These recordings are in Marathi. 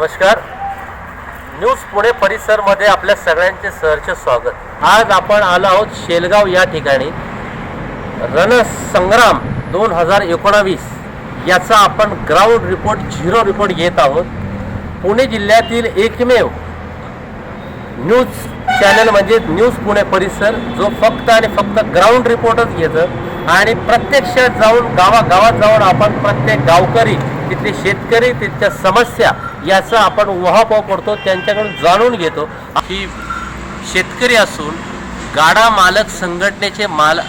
नमस्कार. न्यूज पुणे परिसरमध्ये आपल्या सगळ्यांचे सहर्ष स्वागत. आज आपण आलो आहोत शेलगाव या ठिकाणी. रणसंग्राम दोन हजार एकोणावीस याचा आपण ग्राउंड रिपोर्ट झिरो रिपोर्ट घेत आहोत. पुणे जिल्ह्यातील एकमेव न्यूज चॅनल म्हणजे न्यूज पुणे परिसर जो फक्त आणि फक्त ग्राउंड रिपोर्टच घेतं. आणि प्रत्यक्षात जाऊन गावागावात जाऊन आपण प्रत्येक गावकरी तिथले शेतकरी तिथल्या समस्या याचा आपण उहापोह करतो त्यांच्याकडून जाणून घेतो. की शेतकरी असून गाडा मालक संघटनेचे माल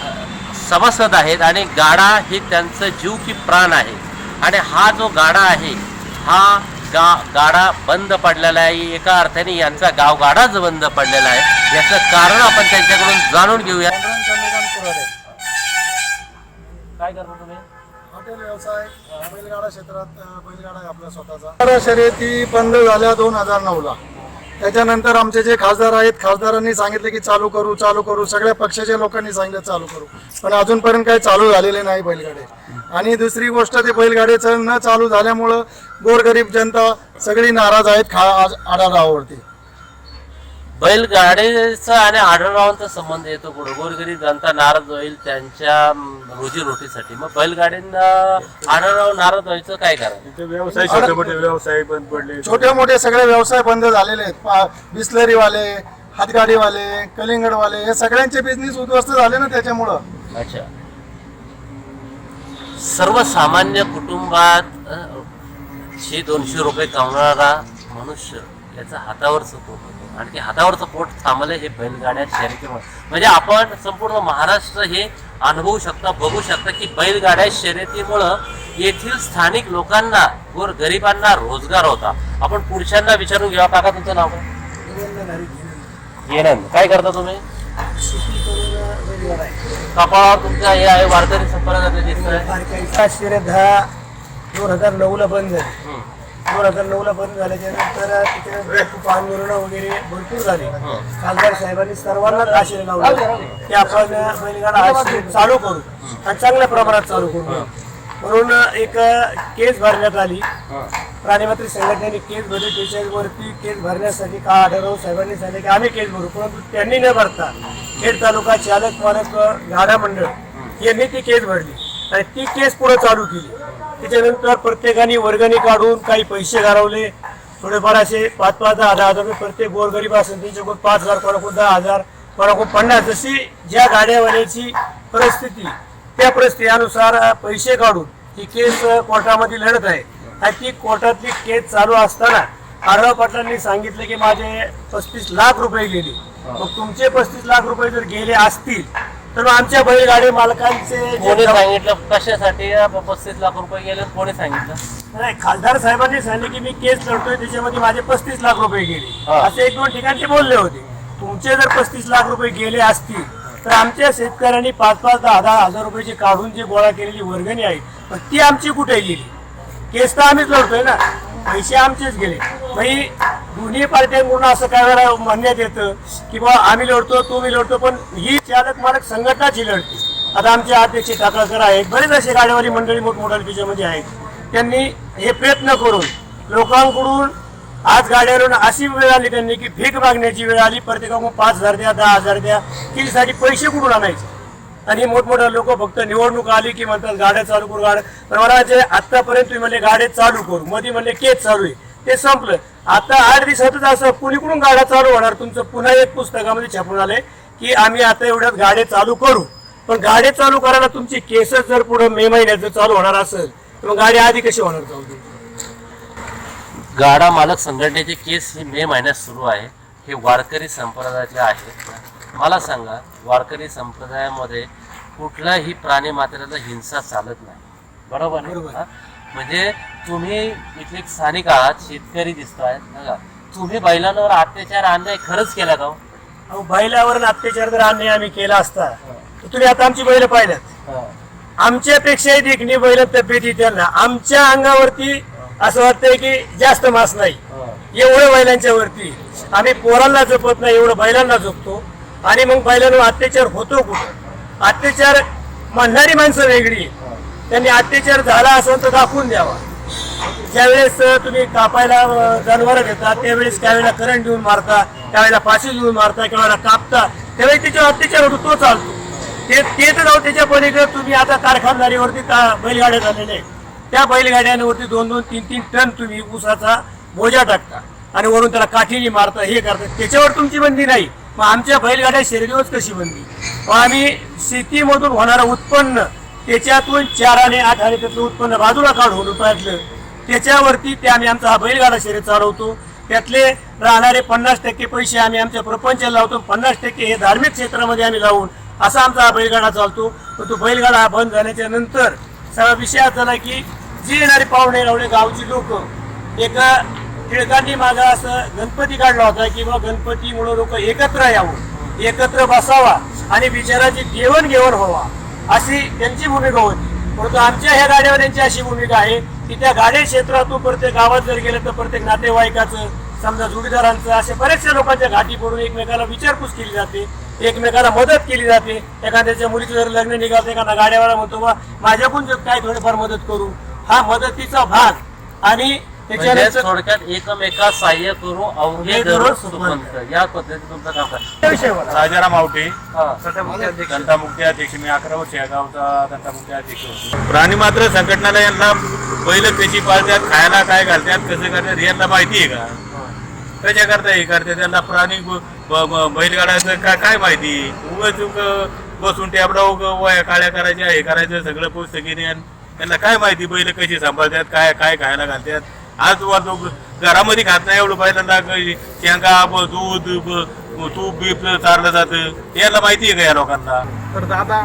सभासद आहेत आणि गाडा हे त्यांचं जीव की प्राण आहे. आणि हा जो गाडा आहे हा गा गाडा बंद पडलेला आहे. एका अर्थाने यांचा गावगाडाच बंद पडलेला आहे. याचं कारण आपण त्यांच्याकडून जाणून घेऊया. काय करतो तुम्ही? हॉटेल व्यवसाय बैलगाडा क्षेत्रात बैलगाडा आपला स्वतःचा. शर्यती बंद झाल्या दोन हजार नऊला. त्याच्यानंतर आमचे जे खासदार आहेत खासदारांनी सांगितले की चालू करू चालू करू. सगळ्या पक्षाच्या लोकांनी सांगितलं चालू करू. पण अजूनपर्यंत काही चालू झालेले नाही बैलगाडे. आणि दुसरी गोष्ट ते बैलगाडीचं न चालू झाल्यामुळं गोरगरीब जनता सगळी नाराज आहेत खा आढावावरती बैलगाडीचा आणि आढळरावांचा संबंध येतो पुढे. गोरगरीब जनता नाराज होईल त्यांच्या रोजीरोटीसाठी मग बैलगाडींना आढळराव नाराज व्हायचं काय कारण? व्यवसाय छोटे मोठे व्यवसाय बंद पडले. छोटे मोठे सगळे व्यवसाय बंद झालेले आहेत. बिस्लरीवाले हातगाडीवाले कलिंगडवाले हे सगळ्यांचे बिझनेस उद्ध्वस्त झाले ना त्याच्यामुळं. अच्छा. सर्वसामान्य कुटुंबात शे दोनशे रुपये कमवणारा मनुष्य याचा हातावरचं पोट होतं आणि ते हातावरचं पोट थांबलं हे बैलगाड्या शर्यतीमुळे म्हणजे आपण संपूर्ण महाराष्ट्र हे अनुभवू शकता बघू शकता की बैलगाड्या शर्यतीमुळं येथील स्थानिक लोकांना गोर गरिबांना रोजगार होता. आपण पुरुषांना विचारून घ्या काका तुमचं नाव काय? काय करता तुम्ही? कपाळावर तुमच्या हे आहे वारकरी शर्यत हा दोन हजार नऊला बंद झाली. दोन हजार नऊला बंद झाल्याच्यानंतर तिथे खूप आंदोलन वगैरे भरपूर झाले. खासदार साहेबांनी सर्वांनाच आशय लावला. की आपण बैलगाडा शर्यत चालू करू आणि चांगल्या प्रमाणात चालू करू. म्हणून एक केस भरण्यात आली. प्राणीमात्री संघटनेने केस भरली. त्याच्यावरती केस भरण्यासाठी का आढळराव साहेबांनी सांगितले की आम्ही केस भरू परंतु त्यांनी न भरता खेड तालुका चालक मालक गाडा मंडळ यांनी ती केस भरली आणि ती केस पुढे चालू केली. त्याच्यानंतर प्रत्येकाने वर्गणी काढून काही पैसे घालवले. थोडेफार असे पाच पाच दहा दहा हजार रुपये प्रत्येक गोरगरीब असेल त्यांच्याकडून पाच हजार कोणाकडून दहा हजार कोणाकडून पन्नास. जशी ज्या गाड्यावाल्याची परिस्थिती त्या परिस्थितीनुसार पैसे काढून ही केस कोर्टामध्ये लढत आहे. आणि ती कोर्टातली केस चालू असताना आरव पाटलांनी सांगितले की माझे पस्तीस लाख रुपये गेले. मग तुमचे पस्तीस लाख रुपये जर गेले असतील तर मग आमच्या बैलगाडी मालकांचे कोणी सांगितलं? कशासाठी? पस्तीस लाख रुपये गेले कोणी सांगितलं? नाही खासदार साहेबांनी सांगितले की मी केस लढतोय त्याच्यामध्ये माझे पस्तीस लाख रुपये गेले. असे एक दोन ठिकाणी बोलले होते. तुमचे जर पस्तीस लाख रुपये गेले असतील तर आमच्या शेतकऱ्यांनी पाच पाच दहा दहा हजार रुपयाची काढून जी गोळा केलेली वर्गणी आहे पण ती आमची कुठे गेली? केस तर आम्हीच लढतोय ना. पैसे आमचेच गेले. म्हणजे दोन्ही पार्ट्यांकडून असं काय वेळा म्हणण्यात येतं की बाबा आम्ही लढतो तुम्ही लढतो पण ही चालक मालक संघटनाची लढते. आता आमचे अध्यक्ष टाकळकर आहेत बरेच असे गाडीवाली मंडळी मोठमोठ्या त्याच्यामध्ये आहेत. त्यांनी हे प्रयत्न करून लोकांकडून आज गाड्यावरून अशी वेळ आली त्यांनी की भीक मागण्याची वेळ आली प्रत्येकाकडून पाच हजार द्या दहा हजार द्या कितीसाठी पैसे कुठून आणायचे? आणि मोठमोठे लोक फक्त निवडणूक आली की म्हणतात गाड्या चालू करू गाड्या पण मला जे आतापर्यंत तुम्ही म्हणले गाड्या चालू करू मध्ये म्हणले केस चालू आहे ते संपलं. आता आठ दिवसातच असं कुणीकडून गाड्या चालू होणार? तुमचं पुन्हा एक पुस्तकामध्ये छापून आलंय की आम्ही आता एवढ्यात गाड्या चालू करू. पण गाड्या चालू करायला तुमची केसच जर पुढे मे महिन्यात जर चालू होणार असेल तर मग गाडी आधी कशी होणार चालू गाडा मालक संघटनेची केस ही मे महिन्यात सुरू आहे. हे वारकरी संप्रदायाचे आहे मला सांगा वारकरी संप्रदायामध्ये कुठल्याही प्राणी मात्रेला हिंसा चालत नाही. बरोबर आहे? म्हणजे तुम्ही इथले स्थानिक आहात शेतकरी दिसतायत बघा. तुम्ही बैलांवर अत्याचार अन्याय खरंच केला का हो? अहो बैलावर अत्याचार जर अन्याय आम्ही केला असता तर तुम्ही आता आमची बैल पाहिल्यात. आमच्यापेक्षाही देखणी बैल तब्येती त्यांना. आमच्या अंगावरती असं वाटतंय की जास्त मास नाही. एवढं बैलांच्या वरती. आम्ही पोरांना जपत नाही एवढं बैलांना जपतो आणि मग बैलांवर अत्याचार होतो कुठं? अत्याचार म्हणणारी माणसं वेगळी. त्यांनी अत्याचार झाला असेल तर दाखवून द्यावा. ज्यावेळेस तुम्ही कापायला जनावर घेता त्यावेळेस त्यावेळेला करंट देऊन मारता त्यावेळेला फाशी देऊन मारता किंवा वेळेला कापता त्यावेळी त्याच्यावर अत्याचार होतो तो चालतो. ते ते तर जाऊ त्याच्या पलीकडे तुम्ही आता कारखानदारीवरती का बैलगाड्या झालेल्या आहेत. त्या बैलगाड्यांवरती दोन दोन तीन तीन टन तुम्ही ऊसाचा बोजा टाकता आणि वरून त्याला काठीने मारता हे करता. त्याच्यावर तुमची बंदी नाही. मग आमच्या बैलगाड्या शर्यतीवरच कशी बनली? मग आम्ही शेतीमधून होणारं उत्पन्न त्याच्यातून चार आणि आठ आणि त्यातलं उत्पन्न बाजूला काढून रुपयातलं त्याच्यावरती ते आम्ही आमचा हा बैलगाडा शर्यत चालवतो. त्यातले राहणारे पन्नास टक्के पैसे आम्ही आमच्या प्रपंचाला लावतो. पन्नास टक्के हे धार्मिक क्षेत्रामध्ये आम्ही लावून असा आमचा हा बैलगाडा चालतो. पण तो बैलगाडा हा बंद झाल्याच्यानंतर सगळा विषय झाला की जी येणारे पाहुणे लावले गावची लोक एका टिळकांनी माझा असं गणपती काढला होता की बा गणपतीमुळे लोक एकत्र यावं एकत्र बसावा आणि विचाराची देवणघेवण व्हावा. अशी त्यांची भूमिका होती. परंतु आमच्या ह्या गाड्यावर यांची अशी भूमिका आहे की त्या गाडे क्षेत्रातून प्रत्येक गावात जर गेलं तर प्रत्येक नातेवाईकाचं समजा जोडीदारांचं असे बरेचशा लोकांच्या घाटी पडून एकमेकाला विचारपूस केली जाते एकमेकाला मदत केली जाते. एखाद्याच्या मुलीचं जर लग्न निघालं एखादा गाड्यावाला म्हणतो बा माझ्याकडून जर काय थोडीफार मदत करू? हा मदतीचा भाग. आणि म्हणजे थोडक्यात एकमेका सहाय्य करू अवघे धरून धरून सुपंथ या पद्धतीने तुमचं काम विषयावर राजाराम आवटे हा. दंतामुक्ती अध्यक्ष मी अकरा वर्ष या गावचा दंतामुक्ती अध्यक्ष होतो. प्राणी मात्र संघटनाला यांना पहिलं कशी पाळतात खायला काय घालतात कसं करतात यांना माहिती आहे का? कशा करता हे करते त्यांना प्राणी बैलगाड्याचं काय काय माहिती? उगाच उग बसून टॅबडा उग वया काळ्या करायच्या हे करायचं सगळं पुस्तकीने आणि त्यांना काय माहिती बैल कशी सांभाळतात काय काय खायला घालतात? आज घरामध्ये खात नाही एवढं पहिल्यांदा क- शेंगा ब- दूध ब- तूप बीप चारलं जातं. याला माहिती आहे का या लोकांना? तर दादा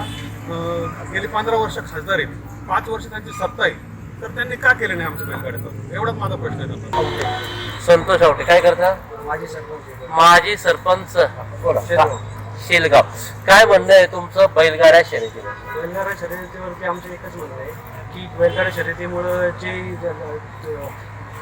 गेली पंधरा वर्ष खासदार आहेत. पाच वर्ष त्यांची सत्ता आहे. तर त्यांनी का केलं नाही आमच्या बैलगाड्याचं एवढाच माझा प्रश्न आहे. संतोष आवटे काय करता? माझी सरपंच माजी सरपंच. शेलगाव. काय म्हणणं आहे तुमचं बैलगाड्या शर्यतीवर? बैलगाडा शर्यतीवरती आमचं एकच म्हणणं आहे की बैलगाडा शर्यतीमुळं ज-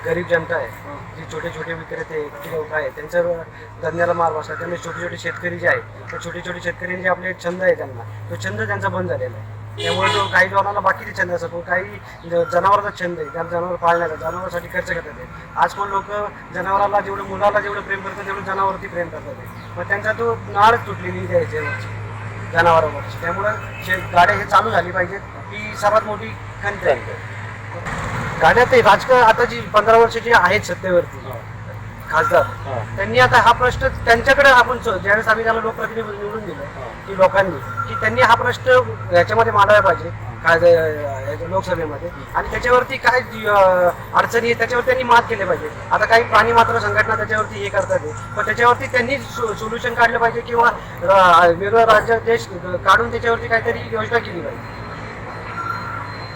गरीब जनता आहे जे छोटे छोटे विक्रेते लोक आहे त्यांचं धंद्याला मार बसला त्यांनी छोटे छोटे शेतकरी जे आहेत ते छोटे छोटे शेतकरी जे आपले छंद आहे त्यांना तो छंद त्यांचा बंद झालेला आहे त्यामुळे तो काही लोकांना बाकीचे छंद असतात काही ज- जनावराचा छंद आहे त्या जनावर पाळण्याचा जनावरासाठी खर्च करतात आहे. आज पण लोक जनावराला जेवढं मुलाला जेवढं प्रेम करतात तेवढं जनावरती प्रेम करतात आहे. मग त्यांचा तो नाळच तुटलेली आहे जेवणाची जनावरांवरची त्यामुळं शे गाड्या हे चालू झाली पाहिजेत ही सर्वात मोठी खंत आहे गाड्या ते राजकारण आता जी पंधरा वर्षाची आहेत सत्तेवरती खासदार त्यांनी आता हा प्रश्न त्यांच्याकडे आपण ज्यावेळेस आम्ही त्याला लोकप्रतिनिधी निवडून दिलं की लोकांनी की त्यांनी हा प्रश्न याच्यामध्ये मांडायला पाहिजे लोकसभेमध्ये. आणि त्याच्यावरती काय अडचणी आहे त्याच्यावर त्यांनी मात केले पाहिजे. आता काही प्राणी मात्र संघटना त्याच्यावरती हे करतात. पण त्याच्यावरती त्यांनी सोल्युशन काढलं पाहिजे किंवा वेगळं राज्य देश काढून त्याच्यावरती काहीतरी योजना केली पाहिजे.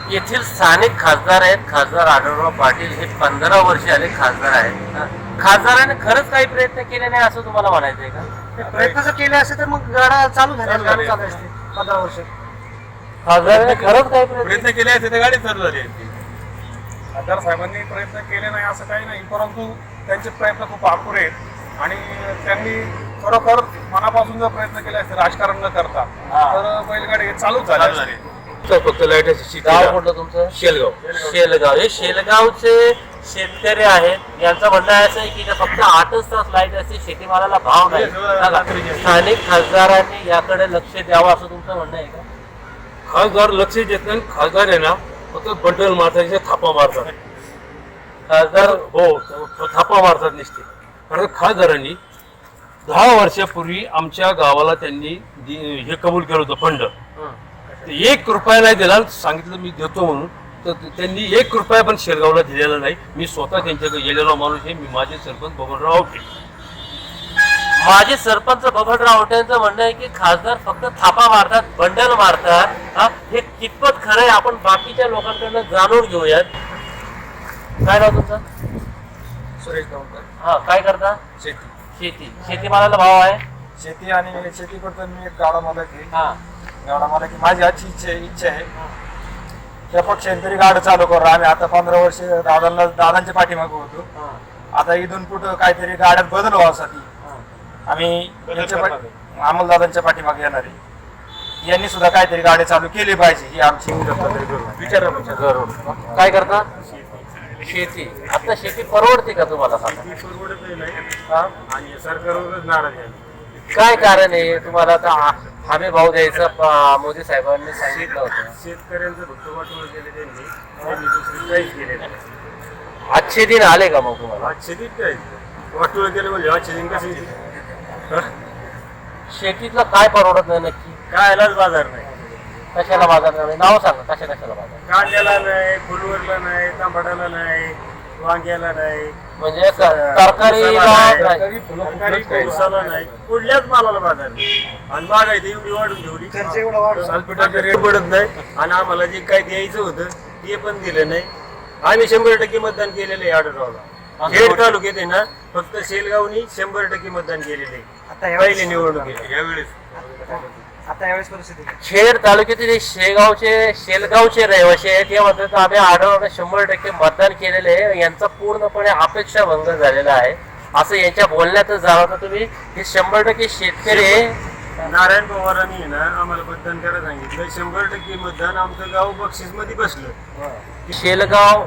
येथील स्थानिक खासदार आहेत खासदार आढळराव पाटील हे पंधरा वर्ष आले खासदार आहेत हा. खासदाराने खरंच काही प्रयत्न केले नाही असं तुम्हाला म्हणायचंय का ते प्रयत्न जर केले असते तर मग गाडा चालू झाल्या चालू गाडी झाली. चालू असते पंधरा वर्ष खासदाराने खरंच काही प्रयत्न केले असते तर गाडी चालू झाली असती. खासदार साहेबांनी प्रयत्न केले नाही असं काही नाही परंतु त्यांचे प्रयत्न खूप आकुरे आहेत आणि त्यांनी खरोखर मनापासून जर प्रयत्न केले असते राजकारण न करता. तर बैलगाडी हे चालू. झाली फक्त लाईटाची गाव कुठलं तुमचं? शेलगाव. शेलगाव. हे शेलगावचे शेतकरी आहेत. यांचं म्हणणं आहे असं आहे की फक्त आठच तास लाइट असते शेतीमालाला भाव नाही. स्थानिक खासदारांनी याकडे लक्ष द्यावं असं तुमचं म्हणणं आहे का? खासदार लक्ष देत नाही. खासदार आहे ना फक्त बंडल मारतात थापा मारतात. खासदार हो थापा मारतात नुसते. कारण खासदारांनी दहा वर्षापूर्वी आमच्या गावाला त्यांनी हे कबूल केलं होतं फंड. एक रुपया नाही दिला सांगितलं मी देतो म्हणून. तर त्यांनी एक रुपया पण शेलगावला दिलेला नाही. मी स्वतः त्यांच्याकडे गेलेलो माणूस आहे. मी माझे सरपंच बबनराव आवटे. माझे सरपंच बबनराव आवट्यांचं म्हणणं आहे की खासदार फक्त थापा मारतात बंडल मारतात. हा, हे कितपत खरं आहे? आपण बाकीच्या लोकांकडनं जाणून घेऊयात. काय नाव तुमचं? सुरेश गावकर. हा काय करता? शेती. शेती. शेतीमालाला भाव आहे? शेती आणि शेती करतो मी एक गाडा मला की हा. गाडा मला की माझी आजची इच्छा आहे. इच्छा आहे त्या पक्षाने तरी गाडं चालू करू. आम्ही आता पंधरा वर्ष दादांना दादांच्या पाठीमागे होतो. आता इथून पुढं काहीतरी गाड्यात बदल व्हावासाठी. आम्ही यांच्या पाठी अंमलदादांच्या पाठीमागे येणार आहे. यांनी सुद्धा काहीतरी गाडी चालू केली पाहिजे ही आमची विचारा विचारा. काय करता? शेती. आता शेती परवडते का तुम्हाला? सांगा परवडत नाही? आणि सरकारवरच नाराज आहे. काय कारण आहे? तुम्हाला आता हा- हमी भाव द्यायचं मोदी साहेबांनी सांगितलं होतं. शेतकऱ्यांचं फक्त वाटोळ केले त्यांनी. त्यांनी दुसरी काहीच केले नाही. आजचे दिन आले का मग तुम्हाला? आज शेतीत काय? वाटोळ केलं म्हणजे आज शेती कशी शेतीतलं काय परवडत नाही नक्की? कायलाच बाजार नाही. कशाला बाजार नाही? नाव सांगा कशा कशाला बाजार? कांद्याला नाही फुलवरला नाही तांबडाला नाही. वांग्याला नाही म्हणजे तरकारीला नाही. तरकारी ऊसाला नाही. कुठल्याच मालाला बाजार नाही. आणि एवढी वाढून ठेवली. सालपिठाचे रेट पडत नाही. आणि आम्हाला जे काय द्यायचं होतं ते पण दिलं नाही. आम्ही शंभर टक्के मतदान केलेलं आहे आढळरावला खेड तालुक्यात आहे ना फक्त शेलगावनी शंभर टक्के मतदान केलेलं आता आहे पहिले निवडणुकीत यावेळेस. आता यावेळेस परिस्थिती खेड तालुक्यातील हे शेगावचे शेलगावचे रहिवासी आहेत म्हणतात आम्ही आढळून शंभर टक्के मतदान केलेले आहे. यांचा पूर्णपणे अपेक्षा भंग झालेला आहे. असं यांच्या बोलण्यातच जाणवतं तुम्ही. हे शंभर टक्के शेतकरी आहे. नारायण पवारांनी आहे ना आम्हाला मतदान करायला सांगितलं. शंभर टक्के मतदान आमचं गाव बक्षीसमध्ये बसलं शेलगाव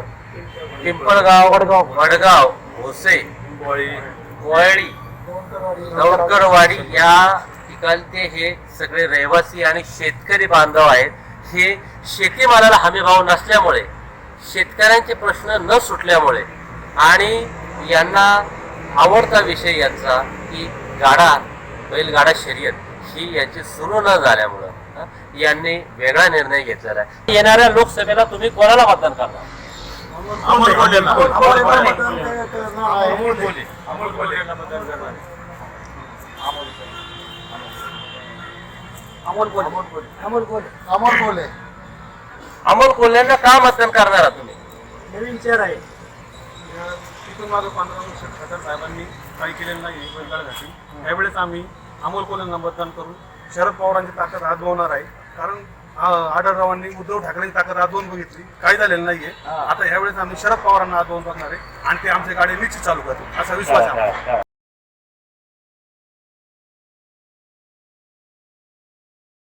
पिंपळगाव वडगाव. वडगाव भोसे वळी दौडकरवाडी या ठिकाणचे हे सगळे रहिवासी आणि शेतकरी बांधव आहेत हे शेतीमालाला हमीभाव नसल्यामुळे शेतकऱ्यांचे प्रश्न न सुटल्यामुळे आणि यांना आवडता विषय यांचा की गाडा बैलगाडा शर्यत ही यांची सुरू न झाल्यामुळं हं, यांनी वेगळा निर्णय घेतलेला आहे. येणाऱ्या लोकसभेला तुम्ही कोणाला मतदान करणार? अमोल कोल्हेला. अमोल कोल्हे. अमोल कोल्हे. अमोल कोल्हे. अमोल कोल्ह्यांना का मतदान करणार आहात तुम्ही? नवीन चेहरा आहे. तिथून मागं पंधरा वर्ष खटर साहेबांनी काही केलेलं नाही बैलगाड्यासाठी त्यावेळेस आम्ही अमोल कोल्हेंना मतदान करून शरद पवारांची ताकद आजवणार आहे. कारण आढळरावांनी उद्धव ठाकरेंची ताकद आजवून बघितली. काही झालेलं नाहीये. आता यावेळेस आम्ही शरद पवारांना आजवून बघणार आहे आणि ते आमचे गाडी निश्चित चालू करतील असा विश्वास आहे आम्हाला.